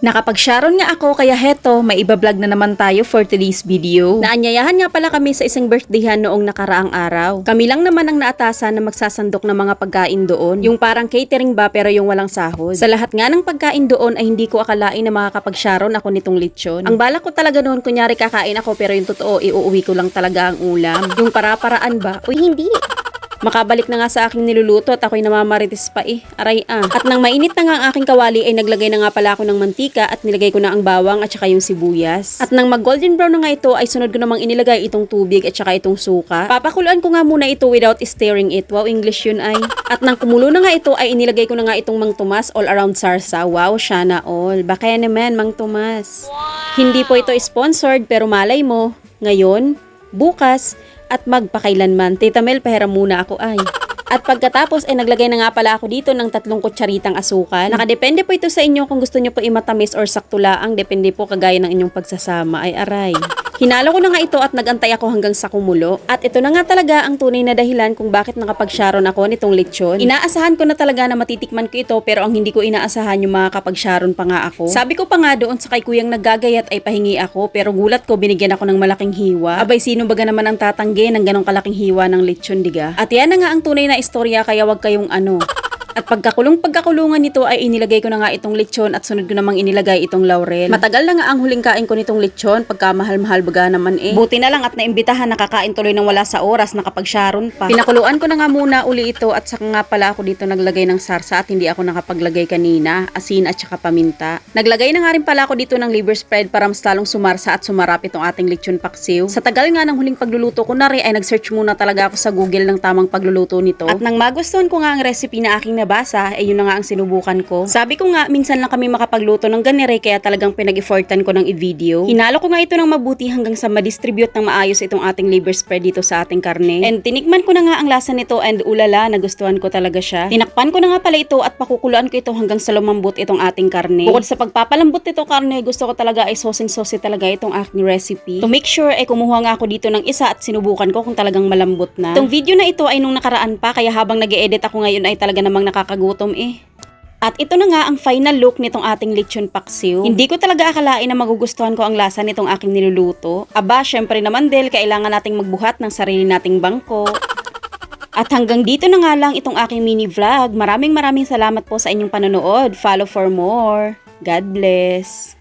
Nakapag-sharon nga ako kaya heto, may iba-vlog na naman tayo for today's video. Naanyayahan nga pala kami sa isang birthdayhan noong nakaraang araw. Kami lang naman ang naatasan na magsasandok ng mga pagkain doon. Yung parang catering ba pero yung walang sahod. Sa lahat nga ng pagkain doon ay hindi ko akalain na makakapag-sharon ako nitong lechon. Ang balak ko talaga noon kunyari kakain ako pero yung totoo iuuwi ko lang talaga ang ulam. Yung para-paraan ba? Uy hindi. Makabalik na nga sa aking niluluto at ako'y namamarites pa eh. Aray ah. At nang mainit na nga ang aking kawali ay naglagay na nga pala ako ng mantika at nilagay ko na ang bawang at saka yung sibuyas. At nang mag golden brown na nga ito ay sunod ko namang inilagay itong tubig at saka itong suka. Papakuluan ko nga muna ito without stirring it. Wow, English yun ay. At nang kumulo na nga ito ay inilagay ko na nga itong Mang Tomas all around sarsa. Wow, siya na all. Baka yan naman, Mang Tomas. Hindi po ito sponsored pero malay mo, ngayon, bukas, at magpakailanman. Tita Mel, pahiram muna ako ay. At pagkatapos ay naglagay na nga pala ako dito ng tatlong kutsaritang asukal. Nakadepende po ito sa inyo kung gusto nyo po imatamis or sakto laang. Depende po kagaya ng inyong pagsasama ay aray. Hinalo ko na nga ito at nagantay ako hanggang sa kumulo. At ito na nga talaga ang tunay na dahilan kung bakit nakapag-sharon ako nitong lechon. Inaasahan ko na talaga na matitikman ko ito pero ang hindi ko inaasahan yung makakapag-sharon pa nga ako. Sabi ko pa nga doon sa kay kuyang naggagayat ay pahingi ako pero gulat ko binigyan ako ng malaking hiwa. Abay sino baga naman ang tatanggi ng ganong kalaking hiwa ng lechon diga? At yan na nga ang tunay na istorya kaya wag kayong ano. At pagkakulong pagkakulungan nito ay inilagay ko na nga itong lechon at sunod ko namang inilagay itong laurel. Matagal na nga ang huling kain ko nitong lechon pagka mahal-mahal baga naman eh. Buti na lang at naimbitahan nakakain tuloy ng wala sa oras nakapag-sharon pa. Pinakuluan ko na nga muna uli ito at saka nga pala ako dito naglagay ng sarsa at hindi ako nakapaglagay kanina, asin at saka paminta. Naglagay na nga rin pala ako dito ng liver spread para mas lalong sumarsa at sumarap itong ating lechon paksiw. Sa tagal nga ng huling pagluluto ko na rin ay nag-search muna talaga ako sa Google ng tamang pagluluto nito. At nang magustuhan ko nga ang recipe na aking nabasa, eh yun na nga ang sinubukan ko. Sabi ko nga, minsan lang kami makapagluto ng ganire kaya talagang pinag-effortan ko ng i-video. Hinalo ko nga ito ng mabuti hanggang sa ma-distribute ng maayos itong ating liver spread dito sa ating karne. And tinikman ko na nga ang lasa nito and ulala, nagustuhan ko talaga siya. Tinakpan ko na nga pala ito at pakukuluan ko ito hanggang sa lumambot itong ating karne. Bukod sa pagpapalambot nito karne, gusto ko talaga ay sosing-sosi talaga itong aking recipe. To make sure ay kumuha nga ako dito ng isa at sinubukan ko kung talagang malambot na. Itong video na ito ay nung nakaraan pa kaya habang nag edit ako ngayon ay talaga namang nakakagutom eh. At ito na nga ang final look nitong ating lechon paksiw. Hindi ko talaga akalain na magugustuhan ko ang lasa nitong aking niluluto. Aba, syempre naman Del, kailangan nating magbuhat ng sarili nating bangko. At hanggang dito na nga lang itong aking mini vlog. Maraming maraming salamat po sa inyong panonood. Follow for more. God bless.